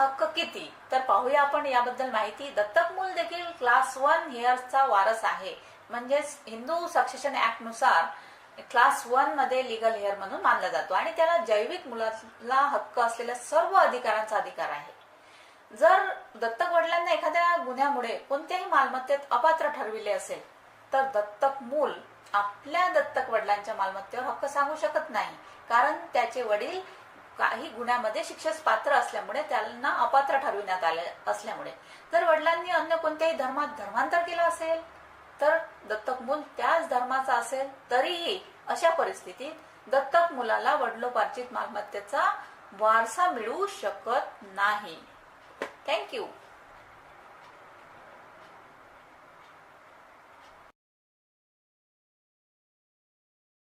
हक्क किती? तर पाहूया आपण याबद्दल माहिती. दत्तक मूल देखील क्लास वन हेअर्सचा वारस आहे. म्हणजेच हिंदू सक्सेशन ऍक्टनुसार क्लास वनमध्ये लिगल हेअर म्हणून मानला जातो. आणि त्याला जैविक मुलाला हक्क असलेल्या सर्व अधिकारांचा अधिकार आहे. जर दत्तक वडिलांना एखाद्या गुन्ह्यामुळे कोणत्याही मालमत्तेत अपात्र ठरविले असेल तर दत्तक मूल आपल्या दत्तक वडिलांच्या मालमत्तेवर हक्क सांगू शकत नाही. कारण त्याचे वडील काही गुन्ह्यामध्ये शिक्षेस पात्र असल्यामुळे त्यांना अपात्र ठरविण्यात आले असल्यामुळे. जर वडिलांनी अन्य कोणत्याही धर्मात धर्मांतर केलं असेल? तर दत्तक मूल त्याच धर्माचा असेल तरीही अशा परिस्थितीत दत्तक मुलाला वडिलोपार्जित मालमत्तेचा वारसा मिळू शकत नाही. थँक्यू